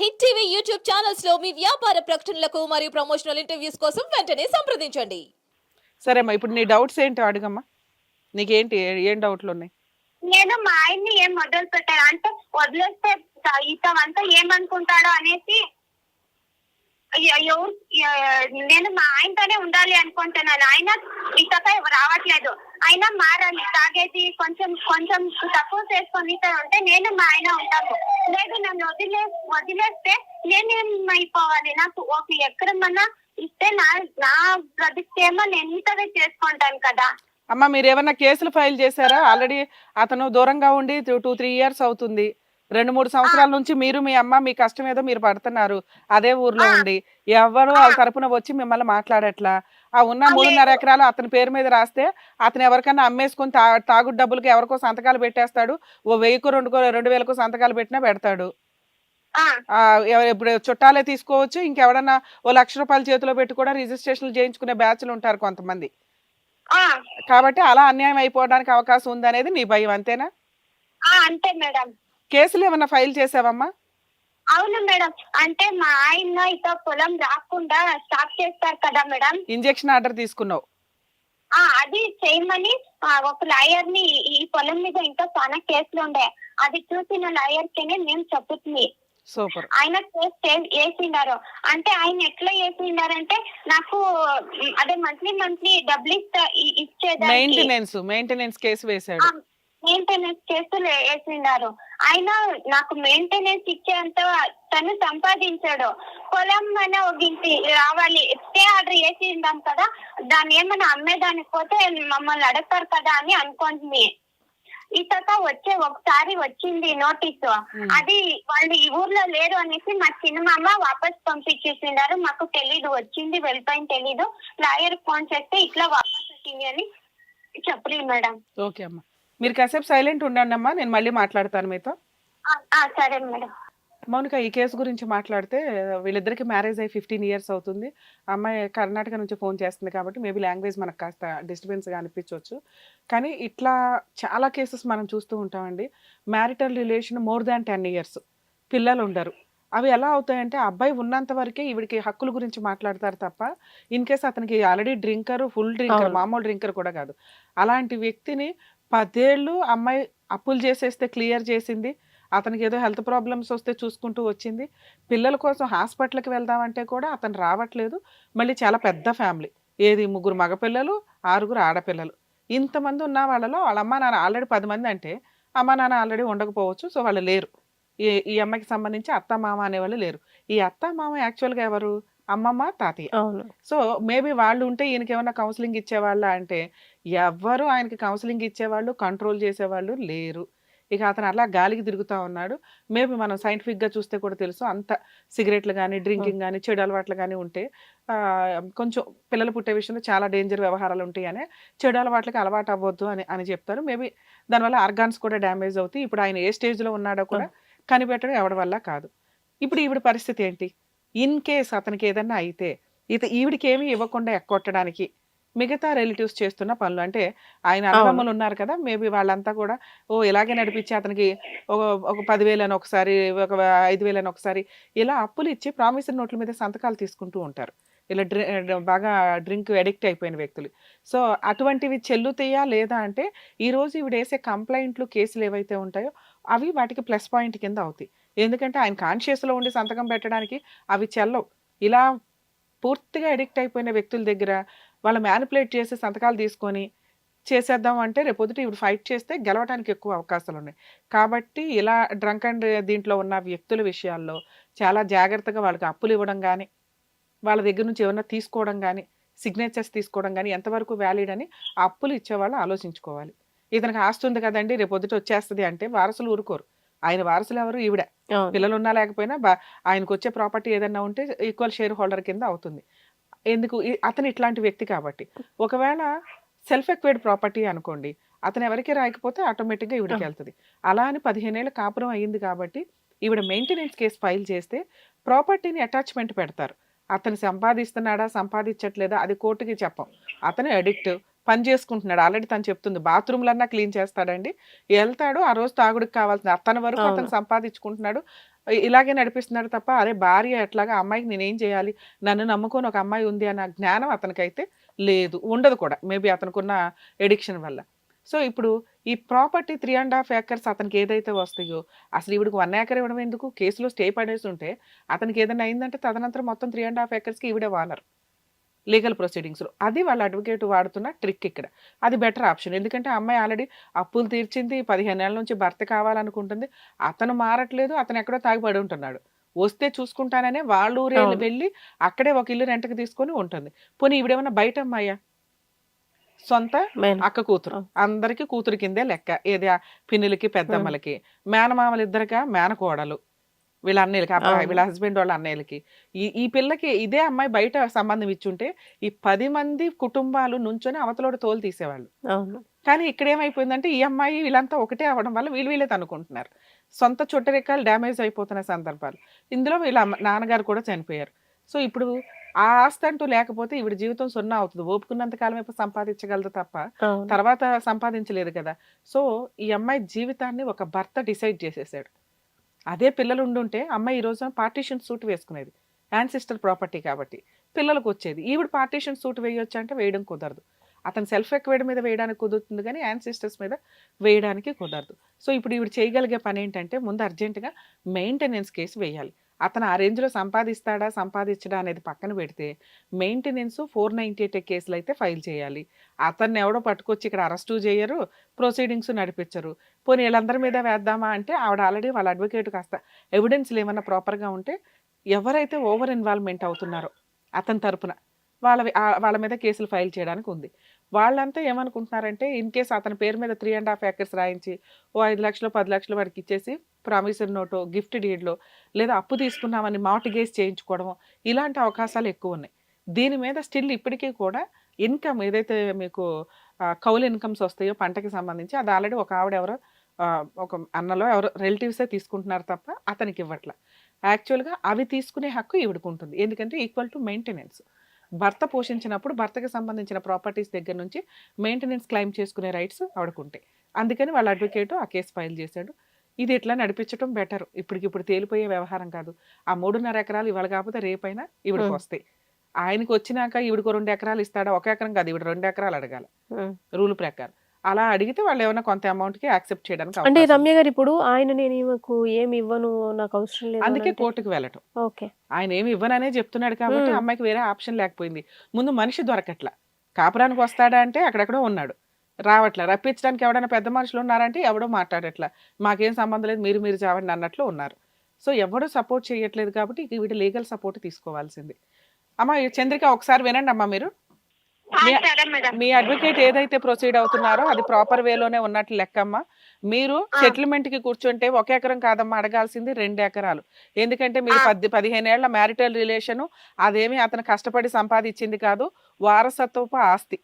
Hit TV YouTube ఛానల్స్లో మీ వ్యాపార ప్రకటనలకు మరియు ప్రమోషనల్ ఇంటర్వ్యూస్ కోసం వెంటనే సంప్రదించండి. సరేమ్మా ఇప్పుడు నీ డౌట్స్ ఏంటో అడుగమ్మా. నీకేంటి ఏ- ఏం డౌట్లు ఉన్నాయి? నేను మా ఆయన్ని ఏం మొదలు పెట్టాను అంటే వదిలేస్తే త- ఇతమంతా ఏమనుకుంటాడో అనేసి ఎవరు నేను మా ఆయనతోనే ఉండాలి అనుకుంటున్నాను. ఆయన ఇతపై రావట్లేదు. అయినా మారాలి తాగేది కొంచెం కొంచెం తక్కువ చేసుకొని ఉంటే నేను మా ఆయన ఉంటాము. లేదు నన్ను వదిలే వదిలేస్తే నేనేం అయిపోవాలి నాకు ఒక ఎక్కడమన్నా ఇస్తే నా నా బ్రతికేమో నేను ఇతనే చేసుకుంటాను కదా. అమ్మ మీరు ఏమన్నా కేసులు ఫైల్ చేశారా? ఆల్రెడీ అతను దూరంగా ఉండి టూ త్రీ ఇయర్స్ అవుతుంది. రెండు మూడు సంవత్సరాల నుంచి మీరు మీ అమ్మ మీ కష్టం ఏదో మీరు పడుతున్నారు. అదే ఊర్లో. ఉండి. ఎవరు వాళ్ళ తరపున వచ్చి మిమ్మల్ని మాట్లాడట్లా? ఆ ఉన్న మూడున్నర. ఎకరాలు అతని పేరు మీద రాస్తే అతను ఎవరికన్నా అమ్మేసుకుని తా తాగుడు డబ్బులకి ఎవరికో సంతకాలు పెట్టేస్తాడు. ఓ వెయ్యికో రెండు రెండు వేలకు సంతకాలు పెట్టినా పెడతాడు. ఇప్పుడు చుట్టాలే తీసుకోవచ్చు. ఇంకెవడన్నా ఓ లక్ష రూపాయల చేతిలో పెట్టి కూడా రిజిస్ట్రేషన్లు చేయించుకునే బ్యాచ్లు ఉంటారు కొంతమంది. కాబట్టి అలా అన్యాయం అయిపోవడానికి అవకాశం ఉందనేది నీ భయం అంతేనా? అంతే మేడం. కేసులు ఏమన్నా ఫైల్ చేసావమ్మా? అవును మేడం. అంటే మా ఆయన ఇతో పొలం రాకుండా స్టాప్ చేస్తారు కదా మేడం. ఇంజెక్షన్ ఆర్డర్ తీసుకున్నావు. ఆ అది చేయమని ఒక లాయర్ని ఈ- పొలం మీద ఇంకా చాలా కేసులు ఉండే. అది చూసిన లాయర్ కినే మేము చెప్పుతుంది. సూపర్. ఆయన వేసిండారు. అంటే ఆయన ఎట్లా వేసిండారంటే నాకు అదే మంత్లీ మంత్లీ డబ్బులు ఇస్తా ఇ- ఇచ్చేదానికి. మెయింటెనెన్స్ మెయింటెనెన్స్ కేసు వేశాడు. మెయింటెనెన్స్ కేసులు వేసిండారు ఆయన నాకు మెయింటెనెన్స్ ఇచ్చేంత తను సంపాదించాడు. పొలం మన ఒక ఇంటి రావాలి. స్టే ఆర్డర్ వేసిందాం కదా దాన్ని ఏమైనా అమ్మేదానికి పోతే మమ్మల్ని అడగతారు కదా అని అనుకుంటుంది తర్వాత వచ్చే ఒకసారి వచ్చింది నోటీసు. అది వాళ్ళు ఈ ఊర్లో లేరు అనేసి మా చిన్నమామ వాపస్ పంపించేసిండారు మాకు తెలీదు వచ్చింది వెళ్ళిపోయింది తెలీదు. లాయర్ ఫోన్ చేస్తే ఇట్లా వాపస్ వచ్చింది అని చెప్పలేదు మేడం. ఓకే అమ్మా. మీరు కాసేపు సైలెంట్ ఉండండి అమ్మా నేను మళ్ళీ మాట్లాడతాను మీతో. ఆ, ఆ, సరే మేడం. మౌనిక ఈ కేసు గురించి మాట్లాడితే వీళ్ళిద్దరికి మ్యారేజ్ అయ్యి ఫిఫ్టీన్ ఇయర్స్ అవుతుంది. అమ్మాయి కర్ణాటక నుంచి ఫోన్ చేస్తుంది కాబట్టి మేబీ లాంగ్వేజ్ మనకు కాస్త డిస్టర్బెన్స్గా అనిపించవచ్చు. కానీ ఇట్లా చాలా కేసెస్ మనం చూస్తూ ఉంటామండి. Marital relation more than ten years. పిల్లలు ఉండరు. అవి ఎలా అవుతాయంటే అబ్బాయి ఉన్నంత వరకే ఈవిడికి హక్కుల గురించి మాట్లాడతారు తప్ప ఇన్ కేస్ అతనికి ఆల్రెడీ డ్రింకర్ ఫుల్ డ్రింకర్. మామూలు డ్రింకర్ కూడా కాదు. అలాంటి వ్యక్తిని పదేళ్ళు అమ్మాయి అప్పులు చేసేస్తే క్లియర్ చేసింది. అతనికి ఏదో హెల్త్ ప్రాబ్లమ్స్ వస్తే చూసుకుంటూ వచ్చింది. పిల్లల కోసం హాస్పిటల్కి వెళ్దామంటే కూడా అతను రావట్లేదు. మళ్ళీ చాలా పెద్ద ఫ్యామిలీ. ఏది ముగ్గురు మగపిల్లలు ఆరుగురు ఆడపిల్లలు. ఇంతమంది ఉన్న వాళ్ళలో వాళ్ళ అమ్మ నాన్న ఆల్రెడీ పది మంది అంటే అమ్మ నాన్న ఆల్రెడీ ఉండకపోవచ్చు సో వాళ్ళు లేరు. ఈ ఈ అమ్మాయికి సంబంధించి అత్త మామ అనేవాళ్ళు లేరు. ఈ అత్త మామ యాక్చువల్గా ఎవరు? అమ్మమ్మ తాతయ్య. అవును. సో మేబీ వాళ్ళు ఉంటే ఈయనకి ఏమైనా కౌన్సిలింగ్ ఇచ్చేవాళ్ళ అంటే ఎవ్వరు ఆయనకి కౌన్సిలింగ్ ఇచ్చేవాళ్ళు కంట్రోల్ చేసేవాళ్ళు లేరు. ఇక అతను అలా గాలికి తిరుగుతూ ఉన్నాడు. మేబీ మనం సైంటిఫిక్గా చూస్తే కూడా తెలుసు అంత సిగరెట్లు కానీ డ్రింకింగ్ కానీ చెడు అలవాట్లు కానీ ఉంటే కొంచెం పిల్లలు పుట్టే విషయంలో చాలా డేంజర్ వ్యవహారాలు ఉంటాయని చెడు అలవాట్లకి అలవాటు అవ్వద్దు అని అని చెప్తారు. మేబీ దానివల్ల ఆర్గాన్స్ కూడా డ్యామేజ్ అవుతాయి. ఇప్పుడు ఆయన ఏ స్టేజ్లో ఉన్నాడో కూడా కనిపెట్టడం ఎవరి వల్ల కాదు. ఇప్పుడు ఈవిడ పరిస్థితి ఏంటి? ఇన్ కేస్ అతనికి ఏదన్నా అయితే ఇత ఈవిడికి ఏమీ ఇవ్వకుండా ఎక్కొట్టడానికి మిగతా రిలేటివ్స్ చేస్తున్న పనులు. అంటే ఆయన అన్నదమ్ములు ఉన్నారు కదా మేబీ వాళ్ళంతా కూడా ఓ ఇలాగే నడిపించి అతనికి ఒక ఒక పదివేలని ఒకసారి ఒక ఐదు వేలని ఒకసారి ఇలా అప్పులు ఇచ్చి ప్రామిసరీ నోట్ల మీద సంతకాలు తీసుకుంటూ ఉంటారు. ఇలా డ్రి బాగా డ్రింక్ అడిక్ట్ అయిపోయిన వ్యక్తులు. సో అటువంటివి చెల్లుతాయా లేదా అంటే ఈ రోజు ఈవిడ వేసే కంప్లైంట్లు కేసులు ఏవైతే ఉంటాయో అవి వాటికి ప్లస్ పాయింట్ కింద అవుతాయి. ఎందుకంటే ఆయన కాన్షియస్లో ఉండి సంతకం పెట్టడానికి అవి చెల్లవు. ఇలా పూర్తిగా అడిక్ట్ అయిపోయిన వ్యక్తుల దగ్గర వాళ్ళు మ్యానిపులేట్ చేసి సంతకాలు తీసుకొని చేసేద్దాం అంటే రేపొద్దుట ఇప్పుడు ఫైట్ చేస్తే గెలవడానికి ఎక్కువ అవకాశాలు ఉన్నాయి. కాబట్టి ఇలా డ్రంక్ అండ్ దీంట్లో ఉన్న వ్యక్తుల విషయాల్లో చాలా జాగ్రత్తగా వాళ్ళకి అప్పులు ఇవ్వడం కానీ వాళ్ళ దగ్గర నుంచి ఏమన్నా తీసుకోవడం కానీ సిగ్నేచర్స్ తీసుకోవడం కానీ ఎంతవరకు వ్యాలిడ్ అని అప్పులు ఇచ్చేవాళ్ళు ఆలోచించుకోవాలి. ఇతనికి ఆస్తుంది ఉంది కదండి రేపొద్దుట వచ్చేస్తుంది అంటే వారసులు ఊరుకోరు. ఆయన వారసులు ఎవరు? ఈవిడ. పిల్లలు ఉన్నా లేకపోయినా బా- ఆయనకు వచ్చే ప్రాపర్టీ ఏదైనా ఉంటే ఈక్వల్ షేర్ హోల్డర్ కింద అవుతుంది. ఎందుకు? అతను ఇట్లాంటి వ్యక్తి కాబట్టి. ఒకవేళ సెల్ఫ్ ఎక్వైర్డ్ ప్రాపర్టీ అనుకోండి అతను ఎవరికి రాయకపోతే ఆటోమేటిక్గా ఈవిడికి వెళ్తుంది. అలా అని పదిహేనేళ్ళ కాపురం అయ్యింది కాబట్టి ఈవిడ మెయింటెనెన్స్ కేసు ఫైల్ చేస్తే ప్రాపర్టీని అటాచ్మెంట్ పెడతారు. అతను సంపాదిస్తున్నాడా? సంపాదించట్లేదా? అది కోర్టుకి చెప్పం. అతను అడిక్ట్ పని చేసుకుంటున్నాడు. ఆల్రెడీ తను చెప్తుంది బాత్రూమ్లన్నా క్లీన్ చేస్తాడండి. వెళ్తాడు ఆ రోజు తాగుడికి కావాల్సిన అతని వరకు. అతను సంపాదించుకుంటున్నాడు. ఇలాగే నడిపిస్తున్నాడు తప్ప అరే భార్య ఎట్లాగా అమ్మాయికి నేనేం చేయాలి? నన్ను నమ్ముకొని ఒక అమ్మాయి ఉంది అన్న జ్ఞానం అతనికైతే లేదు. ఉండదు కూడా. మేబీ అతనుకున్న ఎడిక్షన్ వల్ల. సో ఇప్పుడు ఈ property three and half acres అతనికి ఏదైతే వస్తాయో అసలు ఇవిడికి వన్ ఏకర్ ఇవ్వడం ఎందుకు? కేసులో స్టే పడేసి ఉంటే అతనికి ఏదైనా అయిందంటే తదనంతరం మొత్తం త్రీ అండ్ హాఫ్ ఏకర్స్కి ఈవిడే వానరు. లీగల్ ప్రొసీడింగ్స్లో అది వాళ్ళ అడ్వకేట్ వాడుతున్న ట్రిక్ ఇక్కడ. అది బెటర్ ఆప్షన్. ఎందుకంటే అమ్మాయి ఆల్రెడీ అప్పులు తీర్చింది పదిహేను నెలల నుంచి భర్త కావాలనుకుంటుంది. అతను మారట్లేదు అతను ఎక్కడో తాగిపడి ఉంటున్నాడు. వస్తే చూసుకుంటాననే వాళ్ళ ఊరే. వెళ్ళి అక్కడే ఒక ఇల్లు రెంట్కి తీసుకొని ఉంటుంది. పోనీ ఈవిడేమన్నా బయట అమ్మాయా సొంత అక్క కూతురు. అందరికి కూతురు కిందే లెక్క. ఏది పిన్నులకి పెద్దమ్మలకి. మేనమామలు ఇద్దరికా మేనకోడలు. వీళ్ళ అన్నయ్యలకి అబ్బా, అవును. వీళ్ళ హస్బెండ్ వాళ్ళ అన్నయ్యలకి ఈ ఈ పిల్లకి ఇదే అమ్మాయి బయట సంబంధం ఇచ్చుంటే ఈ పది మంది కుటుంబాలు నుంచొని అవతలోడు తోలు తీసేవాళ్ళు. కానీ ఇక్కడ ఏమైపోయిందంటే ఈ అమ్మాయి వీళ్ళంతా ఒకటే అవ్వడం వల్ల వీళ్ళు వీళ్ళే తనుకుంటున్నారు సొంత చుట్టరికాలు డ్యామేజ్ అయిపోతున్న సందర్భాలు. ఇందులో వీళ్ళ నాన్నగారు కూడా చనిపోయారు. సో ఇప్పుడు ఆ ఆస్తి అంటూ లేకపోతే ఈవిడ జీవితం సున్నా అవుతుంది. ఓపుకున్నంత కాలం ఇప్పుడు సంపాదించగలదు తప్ప తర్వాత సంపాదించలేదు కదా. సో ఈ అమ్మాయి జీవితాన్ని ఒక భర్త డిసైడ్ చేసేసాడు. అదే పిల్లలు ఉండుంటే అమ్మాయి ఈ రోజున పార్టీషన్ సూట్ వేసుకునేది. యాన్సిస్టర్ ప్రాపర్టీ కాబట్టి పిల్లలకు వచ్చేది ఈవిడ పార్టీషన్ సూట్ వేయొచ్చు అంటే వేయడం కుదరదు. అతను సెల్ఫ్ ఎక్వైడ్ మీద వేయడానికి కుదురుతుంది కానీ యాన్సిస్టర్స్ మీద వేయడానికి కుదరదు. సో ఇప్పుడు ఇవి చేయగలిగే పని ఏంటంటే ముందు అర్జెంటుగా మెయింటెనెన్స్ కేసు వేయాలి. అతను ఆ రేంజ్లో సంపాదిస్తాడా సంపాదించడా అనేది పక్కన పెడితే మెయింటెనెన్స్ ఫోర్ నైంటీ ఎయిట్ కేసులు అయితే ఫైల్ చేయాలి. అతన్ని ఎవడో పట్టుకొచ్చి ఇక్కడ అరెస్టు చేయరు ప్రొసీడింగ్స్ నడిపించరు పోనీ వీళ్ళందరి మీద వేద్దామా అంటే ఆవిడ ఆల్రెడీ వాళ్ళ అడ్వకేట్ కాస్త ఎవిడెన్స్లు ఏమన్నా ప్రాపర్గా ఉంటే ఎవరైతే ఓవర్ ఇన్వాల్వ్మెంట్ అవుతున్నారో అతని తరపున వాళ్ళ వాళ్ళ మీద కేసులు ఫైల్ చేయడానికి ఉంది. వాళ్ళంతా ఏమనుకుంటున్నారంటే ఇన్ కేస్ అతని పేరు మీద త్రీ అండ్ హాఫ్ ఏకర్స్ రాయించి ఓ ఐదు లక్షలు పది లక్షలు వాడికి ఇచ్చేసి ప్రామిసర్ నోటో గిఫ్ట్ డీడ్లో లేదా అప్పు తీసుకున్నామని మార్టిగేజ్ చేయించుకోవడము ఇలాంటి అవకాశాలు ఎక్కువ ఉన్నాయి. దీని మీద స్టిల్ ఇప్పటికీ కూడా ఇన్కమ్ ఏదైతే మీకు కౌలు ఇన్కమ్స్ వస్తాయో పంటకి సంబంధించి అది ఆల్రెడీ ఒక ఆవిడ ఎవరో ఒక అన్నలో ఎవరో రిలేటివ్సే తీసుకుంటున్నారు తప్ప అతనికి ఇవ్వట్ల. యాక్చువల్గా అవి తీసుకునే హక్కు ఇవిడుకుంటుంది ఉంటుంది ఎందుకంటే ఈక్వల్ టు మెయింటెనెన్స్. భర్త పోషించినప్పుడు భర్తకి సంబంధించిన ప్రాపర్టీస్ దగ్గర నుంచి మెయింటెనెన్స్ క్లెయిమ్ చేసుకునే రైట్స్ ఆవిడకు ఉంటాయి అందుకని వాళ్ళ అడ్వకేట్ ఆ కేసు ఫైల్ చేశాడు. ఇది ఇట్లా నడిపించడం బెటర్? ఇప్పటికిప్పుడు తేలిపోయే వ్యవహారం కాదు. ఆ మూడున్నర ఎకరాలు ఇవాళ కాకపోతే రేపైనా Hmm. వస్తాయి. ఆయనకి వచ్చినాక ఈవిడకు రెండు ఎకరాలు ఇస్తాడా? ఒక ఎకరం కాదు ఈవిడ రెండు ఎకరాలు అడగాలి. రూల్ ప్రకారం. అలా అడిగితే వాళ్ళు ఏమైనా కొంత అమౌంట్కి యాక్సెప్ట్ చేయడానికి అంటే అవకాశం. రమ్య గారు ఇప్పుడు ఆయన నేను ఈమెకు ఏమి ఇవ్వను నాకు అవసరం లేదు అందుకే అని కోర్టుకు వెళ్ళటం. ఓకే. ఆయన ఏమి ఇవ్వననే చెప్తున్నాడు కాబట్టి. అమ్మాయికి వేరే ఆప్షన్ లేకపోయింది. ముందు మనిషి దొరకట్ల. కాపురానికి వస్తాడా అంటే అక్కడెక్కడో ఉన్నాడు. రావట్లే. రప్పించడానికి ఎవడైనా పెద్ద మనుషులు ఉన్నారంటే ఎవడో మాట్లాడట్లా. మాకేం సంబంధం లేదు మీరు మీరు చావండి అన్నట్లు ఉన్నారు. సో ఎవడో సపోర్ట్ చేయట్లేదు కాబట్టి ఇక వీటి లీగల్ సపోర్ట్ తీసుకోవాల్సింది. అమ్మ ఈ చంద్రిక ఒకసారి వినండి అమ్మా మీరు. మీ- అడ్వకేట్ ఏదైతే ప్రొసీడ్ అవుతున్నారో అది ప్రాపర్ వేలోనే ఉన్నట్లు లెక్కమ్మా. మీరు. సెటిల్మెంట్కి కూర్చుంటే ఒక ఎకరం కాదమ్మా అడగాల్సింది రెండు ఎకరాలు. ఎందుకంటే మీరు. పది పదిహేను ఏళ్ళ మ్యారిటల్ రిలేషన్ అదేమి అతను కష్టపడి సంపాదించింది కాదు వారసత్వపు ఆస్తి.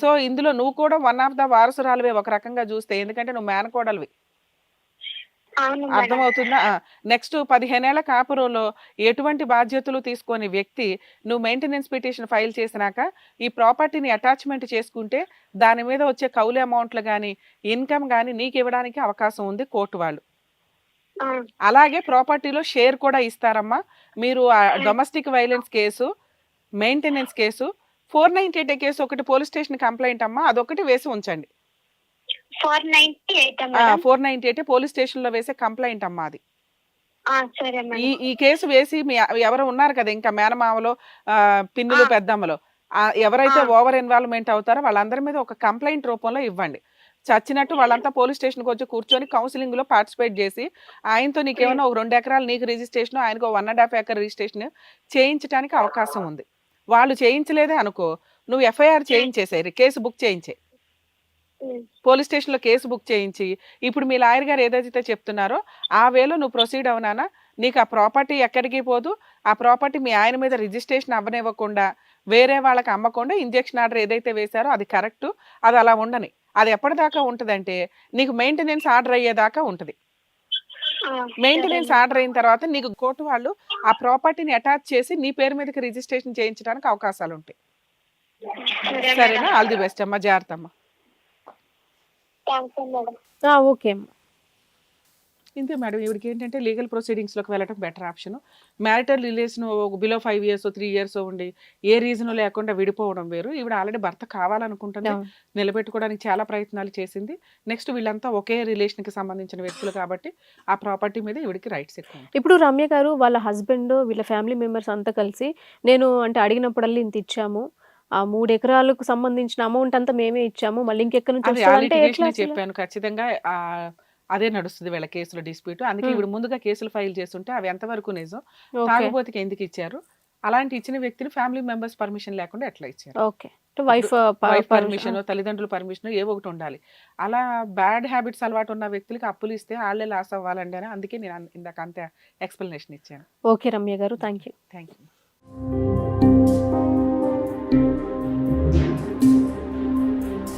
సో ఇందులో నువ్వు కూడా వన్ ఆఫ్ ద వారసురాలువే ఒక రకంగా చూస్తే ఎందుకంటే నువ్వు మేనకోడలివి అర్థమవుతుందా? నెక్స్ట్ పదిహేనేళ్ళ కాపురంలో ఎటువంటి బాధ్యతలు తీసుకొని వ్యక్తి నువ్వు మెయింటెనెన్స్ పిటిషన్ ఫైల్ చేసినాక ఈ ప్రాపర్టీని అటాచ్మెంట్ చేసుకుంటే దాని మీద వచ్చే కౌలు అమౌంట్లు కానీ ఇన్కమ్ కానీ నీకు ఇవ్వడానికి అవకాశం ఉంది కోర్టు వాళ్ళు. అలాగే ప్రాపర్టీలో షేర్ కూడా ఇస్తారమ్మా. మీరు domestic violence case maintenance case four ninety eight case ఒకటి పోలీస్ స్టేషన్ కంప్లైంట్ అమ్మా అదొకటి వేసి ఉంచండి. Four ninety eight madam. Four ninety eight police స్టేషన్లో వేసే కంప్లైంట్ అమ్మా అది. ఈ ఈ కేసు వేసి మీ ఎవరు ఉన్నారు కదా ఇంకా మేనమామలో పిన్నులు. పెద్దమ్మలో. ఎవరైతే. ఓవర్ ఇన్వాల్వ్మెంట్ అవుతారో వాళ్ళందరి మీద ఒక కంప్లైంట్ రూపంలో ఇవ్వండి. చచ్చినట్టు వాళ్ళంతా పోలీస్ స్టేషన్కి వచ్చి కూర్చొని కౌన్సిలింగ్లో పార్టిసిపేట్ చేసి ఆయనతో నీకేమైనా ఒక రెండు ఎకరాలు నీకు రిజిస్ట్రేషన్ ఆయనకు one and half acre registration చేయించడానికి అవకాశం ఉంది. వాళ్ళు చేయించలేదే అనుకో నువ్వు ఎఫ్ఐఆర్ చేయించేసేయి కేసు బుక్ చేయించే పోలీస్ స్టేషన్లో కేసు బుక్ చేయించి ఇప్పుడు మీ లాయర్ గారు ఏదైతే చెప్తున్నారో ఆ వేలో నువ్వు ప్రొసీడ్ అవునానా? నీకు ఆ ప్రాపర్టీ ఎక్కడికి పోదు? ఆ ప్రాపర్టీ మీ ఆయన మీద రిజిస్ట్రేషన్ అవ్వనివ్వకుండా వేరే వాళ్ళకి అమ్మకుండా ఇంజెక్షన్ ఆర్డర్ ఏదైతే వేశారో అది కరెక్ట్ అది అలా ఉండని. అది ఎప్పటిదాకా ఉంటుందంటే నీకు మెయింటెనెన్స్ ఆర్డర్ అయ్యేదాకా ఉంటుంది. మెయింటెనెన్స్ ఆర్డర్ అయిన తర్వాత నీకు కోర్టు వాళ్ళు ఆ ప్రాపర్టీని అటాచ్ చేసి నీ పేరు మీదకి రిజిస్ట్రేషన్ చేయించడానికి అవకాశాలు ఉంటాయి సరే సరేనా? ఆల్ ది బెస్ట్ అమ్మా. జాగ్రత్త అమ్మా. ఓకే అమ్మా. ఇంతే మేడం ఈవిడికి ఏంటంటే లీగల్ ప్రొసీడింగ్స్లోకి వెళ్ళడం better option. Marital relation below five years three years ఉండి ఏ రీజన్ లేకుండా విడిపోవడం వేరు. ఈవిడ ఆల్రెడీ భర్త కావాలనుకుంటుంది. నిలబెట్టుకోవడానికి చాలా ప్రయత్నాలు చేసింది. నెక్స్ట్ వీళ్ళంతా ఒకే రిలేషన్కి సంబంధించిన వ్యక్తులు కాబట్టి ఆ ప్రాపర్టీ మీద ఈవిడికి రైట్స్ ఎక్కువ. ఇప్పుడు రమ్య గారు వాళ్ళ హస్బెండ్ వీళ్ళ ఫ్యామిలీ మెంబర్స్ అంతా కలిసి నేను అంటే అడిగినప్పుడల్లా ఇంత ఇచ్చాము. ఆ మూడు ఎకరాలకు సంబంధించిన అమౌంట్ అంతా మేమే ఇచ్చాము. మళ్ళీ ఇంకెక్కడి నుంచి అసలు? చెప్పాను. ఖచ్చితంగా అదే నడుస్తుంది వీళ్ళ కేసులో డిస్ప్యూట్ అందుకే. ఇప్పుడు ముందుగా కేసులు ఫైల్ చేస్తుంటే అవి ఎంతవరకు నిజం? తాగుబోతుకి ఎందుకు ఇచ్చారు? అలాంటి ఇచ్చిన వ్యక్తిని ఫ్యామిలీ మెంబర్స్ పర్మిషన్ లేకుండా ఎట్లా ఇచ్చారు? ఓకే. వైఫ్ వైఫ్ పర్మిషన్ తల్లిదండ్రుల పర్మిషన్ ఏ ఒకటి ఉండాలి. అలా బ్యాడ్ హ్యాబిట్స్ అలవాటు ఉన్న వ్యక్తులకి అప్పులు ఇస్తే వాళ్ళే లాస్ అవ్వాలండి అని అందుకే నేను ఇందాక అంతే ఎక్స్ప్లెనేషన్ ఇచ్చాను. ఓకే రమ్య గారు. Thank you thank you